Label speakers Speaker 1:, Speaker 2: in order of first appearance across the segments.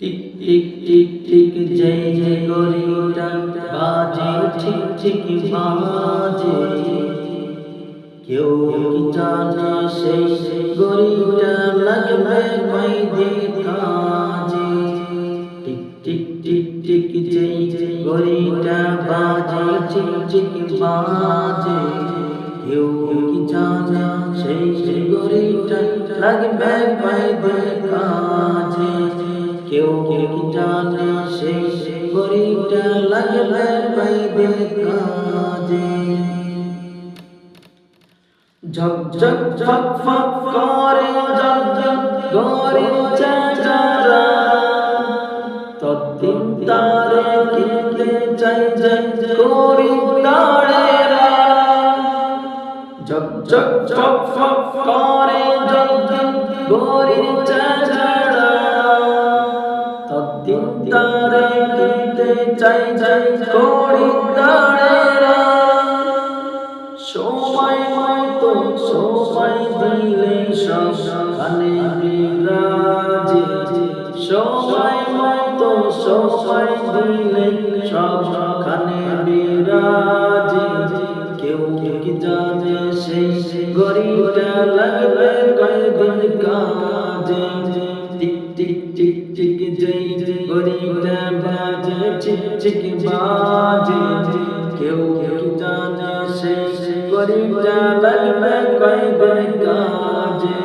Speaker 1: Tick টিক টিক টিক, জয় জয় গরিটা বাজে, ঠিক ঠিক, বাজে। কেউ কি জানে সেই গরিটা লাগবে কয়দিন কাজে? টিক টিক টিক টিক, জয় জয়, গরিটা বাজে, ঠিক ঠিক, বাজে। কেউ কি জানে সেই গরিটা লাগবে কয়দিন কাজে? কেউ কি জানে সেই গরিটা লাগবে কয়দিন কাজে। ঝক ঝক ঝক ফক করে, ঝক ঝক করে চাচারা। তদ্দিন তারে কিনতে চাই চাই করি তাড়েরা ঝক ঝক ঝক ফক করে, ঝক ঝক করে চাচারা। তদ্দিন তারে কিনতে চাই চাই করি তাড়েরা সময় মতো সময় দিলে সবখানে বিরাজে। সময় মতো সময় দিলে সবখানে বিরাজে। কেউ কি জানে সেই গরিটা লাগবে কয়দিন কাজে। বাজে চিক চিক বাজে কেউ কি জানে সেই গরিটা লাগবে কয়দিন কাজে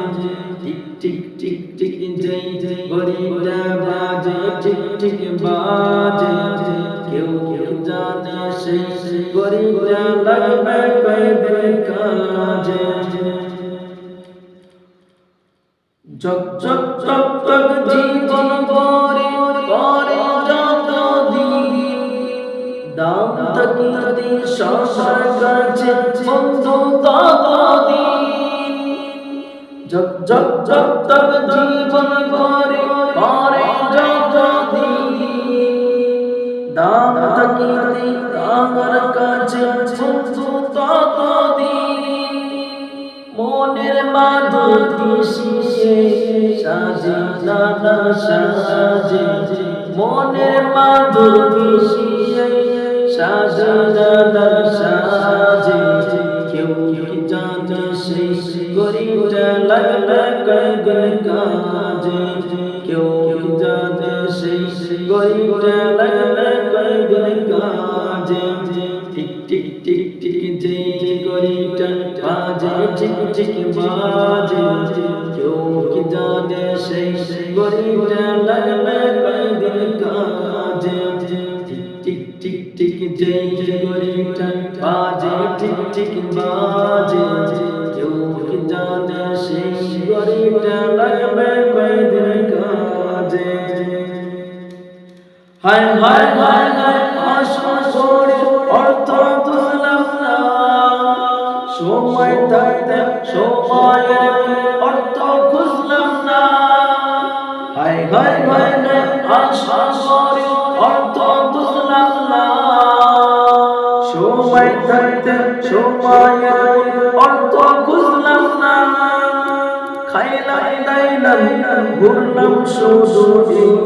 Speaker 1: টিক টিক টিক টিক জই গরিটা বাজে টিক টিক বাজে কেউ জীবন পরে সবার কাছে বন্ধু তত দিন জগ জগ জগ জগ জীবন পরে পরে যত দিন দাম তকিয়াতে আমার কাছে বন্ধু তত দিন মনের মাধুর মিশিয়ে সাজে, নানা সাজে মনের মাধুর মিশিয়ে সাজে নানা সাজে। কেউ কি জানে সেই গরিবটা লাগবে কয়দিন কাজে। কেউ কি জানে সেই গরিবটা লাগবে কয়দিন কাজে। টিক টিক টিক টিক যে গরিবটা বাজে, ঠিক ঠিক বাজে। কেউ কি জানে সেই গরিবটা লাগবে যে গরিবটা বাজে, ঠিক ঠিক বাজে। কেউ কি জানে সেই গরিবটা লাগবে কয়দিন কাজে। হায় হায় হায় হায় আশা করে অর্থ তুললাম না। সময় থাকতে সময়ের অর্থ খুঁজলাম না। হায় হায় হায় হায় আশা করে অর্থ সময় থাকতে সময়ের অর্থ খুঁজলাম না। খাইলাম দাইলাম ঘুরলাম শুধু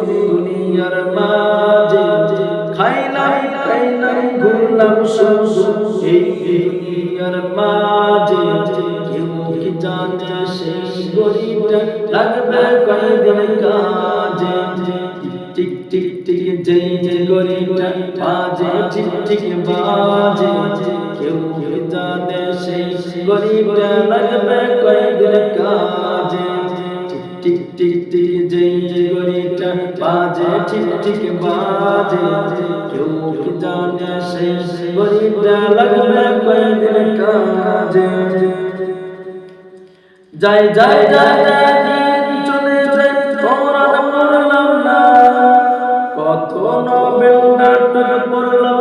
Speaker 1: দুনিয়ার মাঝে। খাইলাম খাইলাম ঘুরলাম শুধু এই দুনিয়ার মাঝে। কেউ কি জানে সেই গরিবটা লাগবে কয়দিন কাজে? গরিবটা বাজে, ঠিক ঠিক বাজে। কেউ জানে সেই গরিবটা লাগবে কয়দিন কাজে। টিক টিক টিক যেই যে বাজে, ঠিক ঠিক বাজে। কেউ জানে সেই গরিবটা লাগবে কয়দিন কাজে। যাই যাই যাই যাই কত নোবেল নাটক করলাম